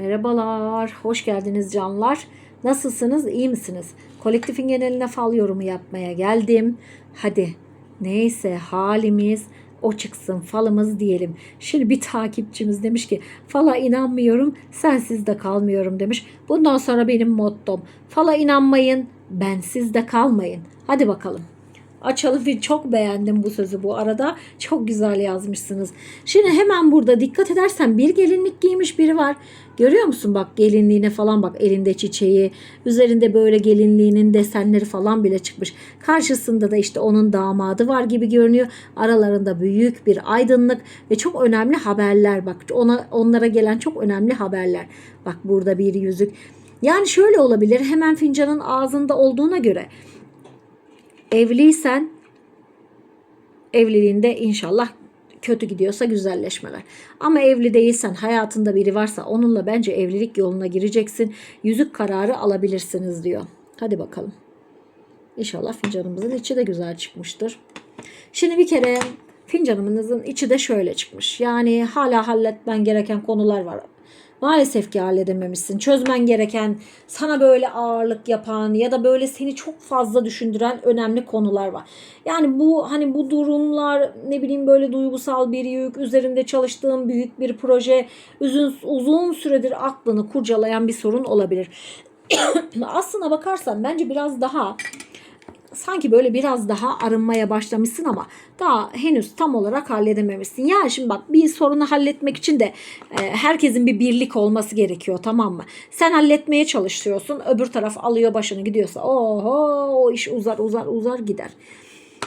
Merhabalar, hoş geldiniz canlar. Nasılsınız, iyi misiniz? Kolektifin geneline fal yorumu yapmaya geldim. Hadi neyse halimiz o çıksın falımız diyelim. Şimdi bir takipçimiz demiş ki fala inanmıyorum sensiz de kalmıyorum demiş. Bundan sonra benim mottom fala inanmayın bensiz de kalmayın. Hadi bakalım. Açalım ve çok beğendim bu sözü bu arada. Çok güzel yazmışsınız. Şimdi hemen burada dikkat edersen bir gelinlik giymiş biri var. Görüyor musun bak gelinliğine falan bak elinde çiçeği. Üzerinde böyle gelinliğinin desenleri falan bile çıkmış. Karşısında da işte onun damadı var gibi görünüyor. Aralarında büyük bir aydınlık ve çok önemli haberler bak. Ona onlara gelen çok önemli haberler. Bak burada bir yüzük. Yani şöyle olabilir. Hemen fincanın ağzında olduğuna göre evliysen evliliğinde inşallah kötü gidiyorsa güzelleşmeler. Ama evli değilsen hayatında biri varsa onunla bence evlilik yoluna gireceksin. Yüzük kararı alabilirsiniz diyor. Hadi bakalım. İnşallah fincanımızın içi de güzel çıkmıştır. Şimdi bir kere fincanımızın içi de şöyle çıkmış. Yani hala halletmen gereken konular var. Maalesef ki halledememişsin. Çözmen gereken, sana böyle ağırlık yapan ya da böyle seni çok fazla düşündüren önemli konular var. Yani bu hani bu durumlar ne bileyim böyle duygusal bir yük, üzerinde çalıştığın büyük bir proje, uzun, uzun süredir aklını kurcalayan bir sorun olabilir. Aslına bakarsan bence biraz daha sanki böyle biraz daha arınmaya başlamışsın ama daha henüz tam olarak halledememişsin. Yani şimdi bak bir sorunu halletmek için de e, herkesin bir birlik olması gerekiyor tamam mı? Sen halletmeye çalışıyorsun öbür taraf alıyor başını gidiyorsa oho o iş uzar uzar uzar gider.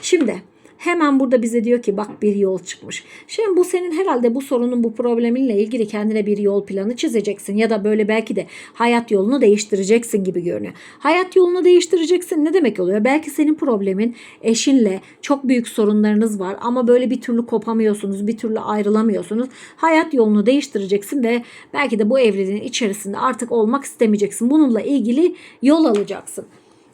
Şimdi Hemen burada bize diyor ki bak bir yol çıkmış. Şimdi bu senin herhalde bu sorunun bu probleminle ilgili kendine bir yol planı çizeceksin ya da böyle belki de hayat yolunu değiştireceksin gibi görünüyor. Hayat yolunu değiştireceksin ne demek oluyor? Belki senin problemin eşinle çok büyük sorunlarınız var ama böyle bir türlü kopamıyorsunuz, bir türlü ayrılamıyorsunuz. Hayat yolunu değiştireceksin ve belki de bu evliliğin içerisinde artık olmak istemeyeceksin. Bununla ilgili yol alacaksın.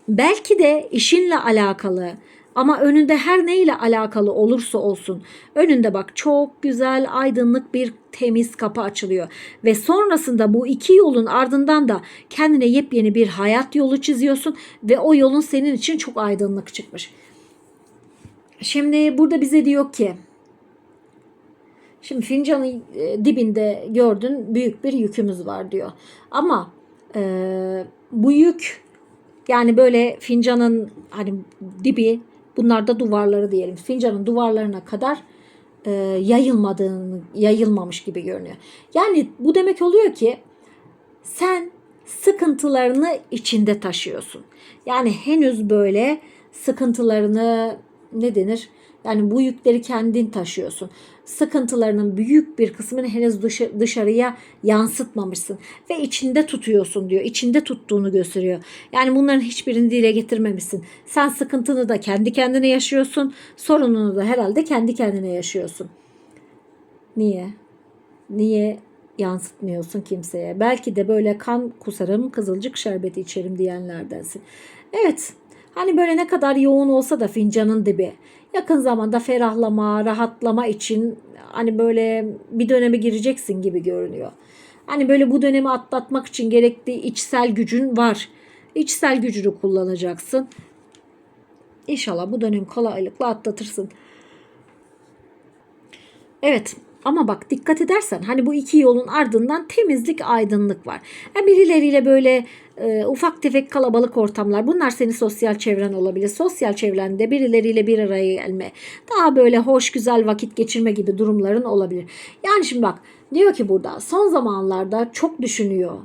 Belki de işinle alakalı ama önünde her neyle alakalı olursa olsun önünde bak çok güzel aydınlık bir temiz kapı açılıyor. Ve sonrasında bu iki yolun ardından da kendine yepyeni bir hayat yolu çiziyorsun ve o yolun senin için çok aydınlık çıkmış. Şimdi burada bize diyor ki Şimdi fincanın e, dibinde gördün büyük bir yükümüz var diyor. Ama e, bu yük yani böyle fincanın hani dibi Bunlar da duvarları diyelim. Fincanın duvarlarına kadar e, yayılmadığını, yayılmamış gibi görünüyor. Yani bu demek oluyor ki sen sıkıntılarını içinde taşıyorsun. Yani henüz böyle sıkıntılarını ne denir? Yani bu yükleri kendin taşıyorsun. Sıkıntılarının büyük bir kısmını henüz dışarıya yansıtmamışsın ve içinde tutuyorsun diyor. İçinde tuttuğunu gösteriyor. Yani bunların hiçbirini dile getirmemişsin. Sen sıkıntını da kendi kendine yaşıyorsun. Sorununu da herhalde kendi kendine yaşıyorsun. Niye? Niye yansıtmıyorsun kimseye? Belki de böyle kan kusarım, kızılcık şerbeti içerim diyenlerdensin. Evet. Hani böyle ne kadar yoğun olsa da fincanın dibi yakın zamanda ferahlama, rahatlama için hani böyle bir döneme gireceksin gibi görünüyor. Hani böyle bu dönemi atlatmak için gerekli içsel gücün var. İçsel gücünü kullanacaksın. İnşallah bu dönemi kolaylıkla atlatırsın. Evet ama bak dikkat edersen hani bu iki yolun ardından temizlik, aydınlık var. Yani birileriyle böyle e, ufak tefek kalabalık ortamlar bunlar senin sosyal çevren olabilir. Sosyal çevrende birileriyle bir araya gelme, daha böyle hoş güzel vakit geçirme gibi durumların olabilir. Yani şimdi bak diyor ki burada son zamanlarda çok düşünüyor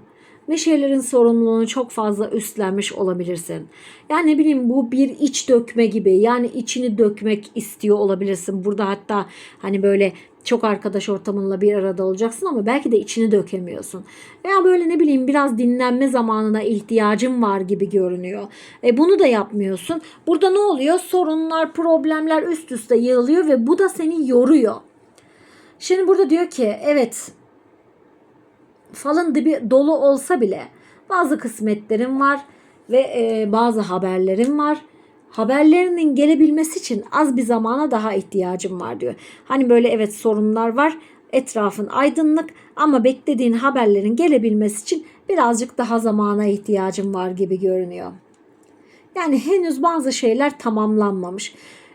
ve şeylerin sorumluluğunu çok fazla üstlenmiş olabilirsin. Yani ne bileyim bu bir iç dökme gibi yani içini dökmek istiyor olabilirsin. Burada hatta hani böyle çok arkadaş ortamınla bir arada olacaksın ama belki de içini dökemiyorsun. Veya böyle ne bileyim biraz dinlenme zamanına ihtiyacın var gibi görünüyor. E bunu da yapmıyorsun. Burada ne oluyor? Sorunlar, problemler üst üste yığılıyor ve bu da seni yoruyor. Şimdi burada diyor ki evet falın dibi dolu olsa bile bazı kısmetlerim var ve e, bazı haberlerim var haberlerinin gelebilmesi için az bir zamana daha ihtiyacım var diyor. Hani böyle evet sorunlar var Etrafın aydınlık ama beklediğin haberlerin gelebilmesi için birazcık daha zamana ihtiyacın var gibi görünüyor. Yani henüz bazı şeyler tamamlanmamış.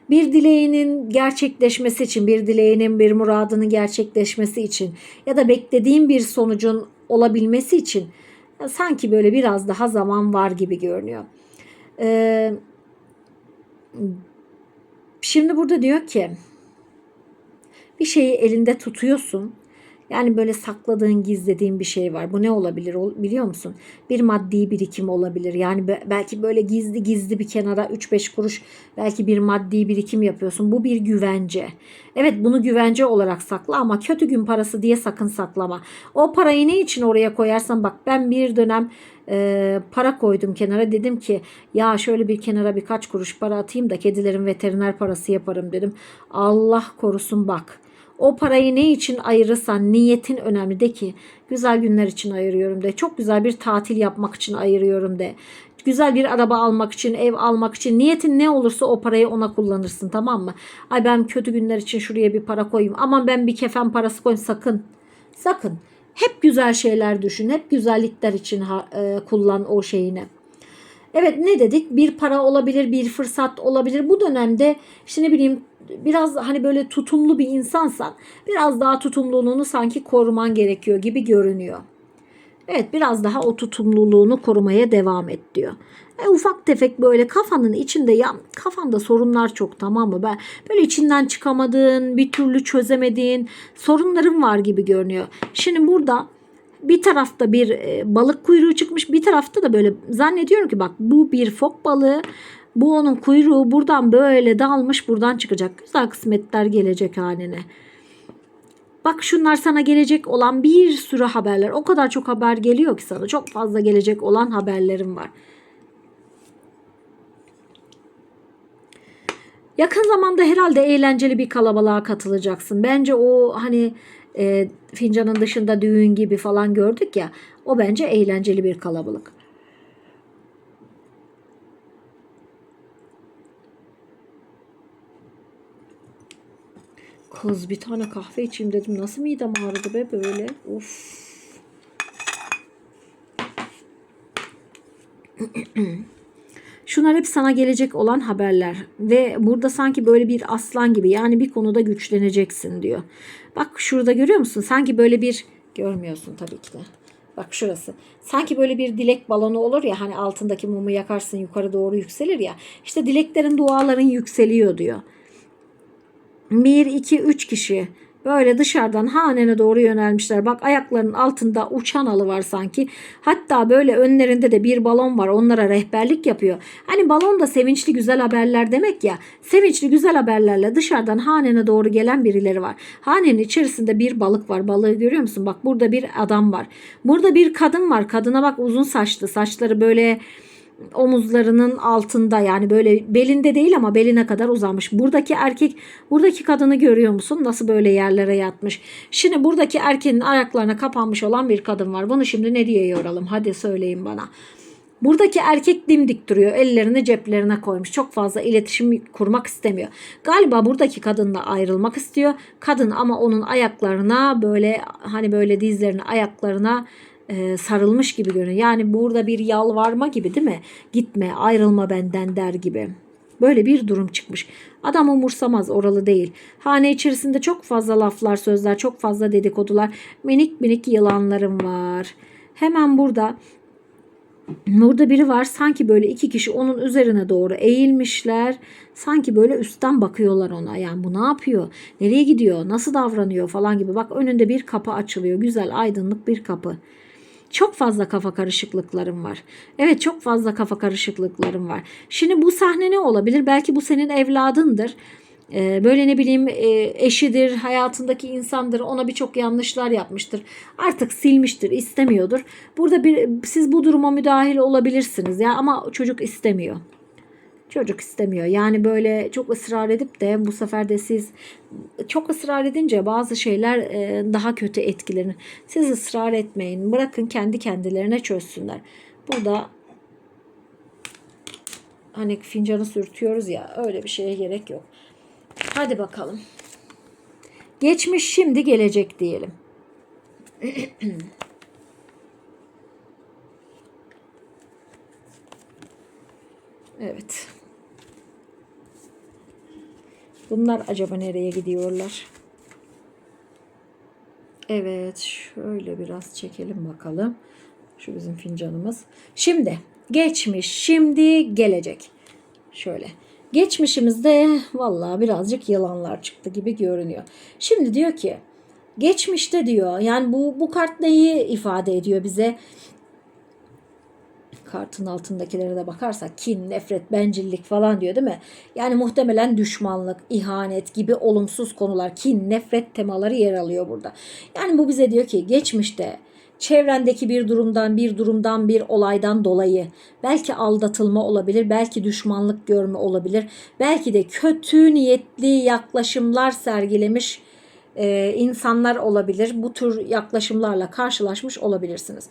Bir dileğinin gerçekleşmesi için, bir dileğinin, bir muradının gerçekleşmesi için ya da beklediğin bir sonucun olabilmesi için sanki böyle biraz daha zaman var gibi görünüyor. Ee, şimdi burada diyor ki bir şeyi elinde tutuyorsun. Yani böyle sakladığın, gizlediğin bir şey var. Bu ne olabilir ol- biliyor musun? Bir maddi birikim olabilir. Yani be- belki böyle gizli gizli bir kenara 3-5 kuruş belki bir maddi birikim yapıyorsun. Bu bir güvence. Evet bunu güvence olarak sakla ama kötü gün parası diye sakın saklama. O parayı ne için oraya koyarsan bak ben bir dönem e, para koydum kenara. Dedim ki ya şöyle bir kenara birkaç kuruş para atayım da kedilerin veteriner parası yaparım dedim. Allah korusun bak. O parayı ne için ayırırsan niyetin önemli de ki güzel günler için ayırıyorum de. Çok güzel bir tatil yapmak için ayırıyorum de. Güzel bir araba almak için, ev almak için niyetin ne olursa o parayı ona kullanırsın tamam mı? Ay ben kötü günler için şuraya bir para koyayım. Aman ben bir kefen parası koyayım sakın. Sakın. Hep güzel şeyler düşün. Hep güzellikler için e, kullan o şeyini. Evet ne dedik? Bir para olabilir, bir fırsat olabilir. Bu dönemde işte ne bileyim biraz hani böyle tutumlu bir insansan biraz daha tutumluluğunu sanki koruman gerekiyor gibi görünüyor. Evet biraz daha o tutumluluğunu korumaya devam et diyor. E, ufak tefek böyle kafanın içinde ya kafanda sorunlar çok tamam mı? Ben böyle içinden çıkamadığın, bir türlü çözemediğin sorunların var gibi görünüyor. Şimdi burada bir tarafta bir e, balık kuyruğu çıkmış, bir tarafta da böyle zannediyorum ki bak bu bir fok balığı. Bu onun kuyruğu buradan böyle dalmış buradan çıkacak. Güzel kısmetler gelecek haline. Bak şunlar sana gelecek olan bir sürü haberler. O kadar çok haber geliyor ki sana. Çok fazla gelecek olan haberlerim var. Yakın zamanda herhalde eğlenceli bir kalabalığa katılacaksın. Bence o hani e, fincanın dışında düğün gibi falan gördük ya. O bence eğlenceli bir kalabalık. Kız bir tane kahve içeyim dedim. Nasıl midem ağrıdı be böyle. Of. Şunlar hep sana gelecek olan haberler ve burada sanki böyle bir aslan gibi yani bir konuda güçleneceksin diyor. Bak şurada görüyor musun? Sanki böyle bir görmüyorsun tabii ki de. Bak şurası. Sanki böyle bir dilek balonu olur ya hani altındaki mumu yakarsın yukarı doğru yükselir ya. İşte dileklerin duaların yükseliyor diyor. 1, 2, 3 kişi böyle dışarıdan hanene doğru yönelmişler. Bak ayaklarının altında uçan alı var sanki. Hatta böyle önlerinde de bir balon var. Onlara rehberlik yapıyor. Hani balon da sevinçli güzel haberler demek ya. Sevinçli güzel haberlerle dışarıdan hanene doğru gelen birileri var. Hanenin içerisinde bir balık var. Balığı görüyor musun? Bak burada bir adam var. Burada bir kadın var. Kadına bak uzun saçlı. Saçları böyle omuzlarının altında yani böyle belinde değil ama beline kadar uzamış. Buradaki erkek, buradaki kadını görüyor musun? Nasıl böyle yerlere yatmış. Şimdi buradaki erkeğin ayaklarına kapanmış olan bir kadın var. Bunu şimdi ne diye yoralım? Hadi söyleyin bana. Buradaki erkek dimdik duruyor. Ellerini ceplerine koymuş. Çok fazla iletişim kurmak istemiyor. Galiba buradaki kadınla ayrılmak istiyor. Kadın ama onun ayaklarına böyle hani böyle dizlerine ayaklarına e, sarılmış gibi görünüyor. Yani burada bir yalvarma gibi değil mi? Gitme ayrılma benden der gibi. Böyle bir durum çıkmış. Adam umursamaz oralı değil. Hane içerisinde çok fazla laflar sözler çok fazla dedikodular minik minik yılanlarım var. Hemen burada Burada biri var sanki böyle iki kişi onun üzerine doğru eğilmişler. Sanki böyle üstten bakıyorlar ona. Yani bu ne yapıyor? Nereye gidiyor? Nasıl davranıyor falan gibi. Bak önünde bir kapı açılıyor. Güzel aydınlık bir kapı. Çok fazla kafa karışıklıklarım var. Evet çok fazla kafa karışıklıklarım var. Şimdi bu sahne ne olabilir? Belki bu senin evladındır. Ee, böyle ne bileyim e, eşidir, hayatındaki insandır, ona birçok yanlışlar yapmıştır. Artık silmiştir, istemiyordur. Burada bir siz bu duruma müdahil olabilirsiniz ya ama çocuk istemiyor. Çocuk istemiyor. Yani böyle çok ısrar edip de bu sefer de siz çok ısrar edince bazı şeyler e, daha kötü etkilenir. Siz ısrar etmeyin. Bırakın kendi kendilerine çözsünler. Burada hani fincanı sürtüyoruz ya öyle bir şeye gerek yok. Hadi bakalım. Geçmiş, şimdi, gelecek diyelim. Evet. Bunlar acaba nereye gidiyorlar? Evet, şöyle biraz çekelim bakalım. Şu bizim fincanımız. Şimdi geçmiş, şimdi gelecek. Şöyle. Geçmişimizde vallahi birazcık yalanlar çıktı gibi görünüyor. Şimdi diyor ki geçmişte diyor yani bu bu kart neyi ifade ediyor bize? Kartın altındakilere de bakarsak kin, nefret, bencillik falan diyor değil mi? Yani muhtemelen düşmanlık, ihanet gibi olumsuz konular, kin, nefret temaları yer alıyor burada. Yani bu bize diyor ki geçmişte çevrendeki bir durumdan, bir durumdan, bir olaydan dolayı belki aldatılma olabilir, belki düşmanlık görme olabilir, belki de kötü niyetli yaklaşımlar sergilemiş e, insanlar olabilir. Bu tür yaklaşımlarla karşılaşmış olabilirsiniz.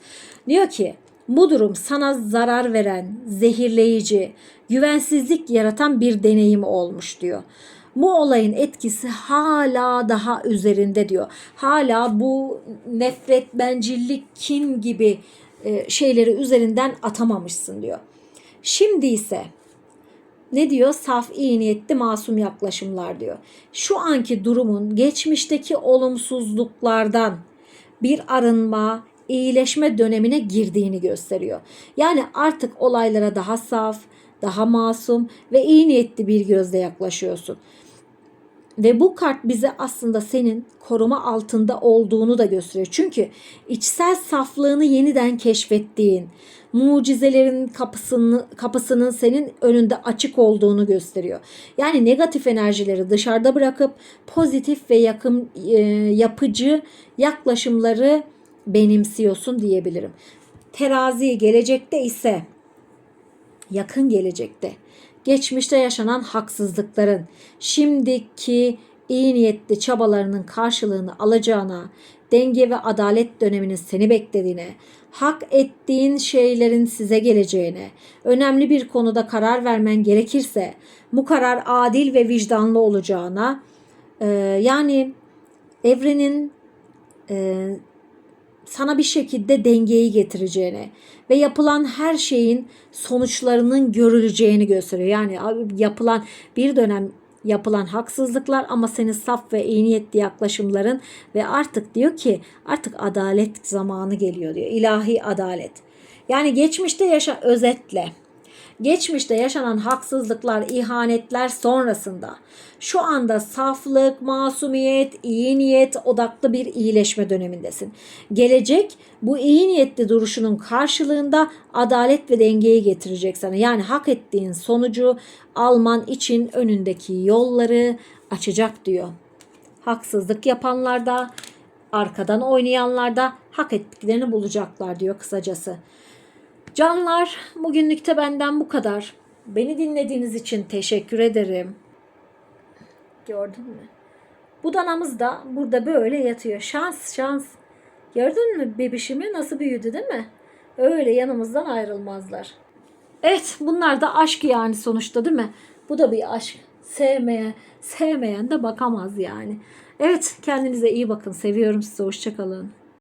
Diyor ki bu durum sana zarar veren, zehirleyici, güvensizlik yaratan bir deneyim olmuş diyor. Bu olayın etkisi hala daha üzerinde diyor. Hala bu nefret, bencillik, kin gibi e, şeyleri üzerinden atamamışsın diyor. Şimdi ise ne diyor? Saf, iyi niyetli, masum yaklaşımlar diyor. Şu anki durumun geçmişteki olumsuzluklardan bir arınma, iyileşme dönemine girdiğini gösteriyor. Yani artık olaylara daha saf, daha masum ve iyi niyetli bir gözle yaklaşıyorsun. Ve bu kart bize aslında senin koruma altında olduğunu da gösteriyor. Çünkü içsel saflığını yeniden keşfettiğin, mucizelerin kapısını, kapısının senin önünde açık olduğunu gösteriyor. Yani negatif enerjileri dışarıda bırakıp pozitif ve yakın e, yapıcı yaklaşımları benimsiyorsun diyebilirim. Terazi gelecekte ise yakın gelecekte geçmişte yaşanan haksızlıkların şimdiki iyi niyetli çabalarının karşılığını alacağına, denge ve adalet döneminin seni beklediğine, hak ettiğin şeylerin size geleceğine, önemli bir konuda karar vermen gerekirse bu karar adil ve vicdanlı olacağına, e, yani evrenin e, sana bir şekilde dengeyi getireceğini ve yapılan her şeyin sonuçlarının görüleceğini gösteriyor. Yani yapılan bir dönem yapılan haksızlıklar ama senin saf ve iyi niyetli yaklaşımların ve artık diyor ki artık adalet zamanı geliyor diyor. İlahi adalet. Yani geçmişte yaşa özetle geçmişte yaşanan haksızlıklar, ihanetler sonrasında şu anda saflık, masumiyet, iyi niyet odaklı bir iyileşme dönemindesin. Gelecek bu iyi niyetli duruşunun karşılığında adalet ve dengeyi getirecek sana. Yani hak ettiğin sonucu alman için önündeki yolları açacak diyor. Haksızlık yapanlarda, arkadan oynayanlarda hak ettiklerini bulacaklar diyor kısacası. Canlar bugünlükte benden bu kadar. Beni dinlediğiniz için teşekkür ederim. Gördün mü? Bu danamız da burada böyle yatıyor. Şans şans. Gördün mü bebişimi nasıl büyüdü değil mi? Öyle yanımızdan ayrılmazlar. Evet bunlar da aşk yani sonuçta değil mi? Bu da bir aşk. Sevmeye, sevmeyen de bakamaz yani. Evet kendinize iyi bakın. Seviyorum sizi. Hoşçakalın.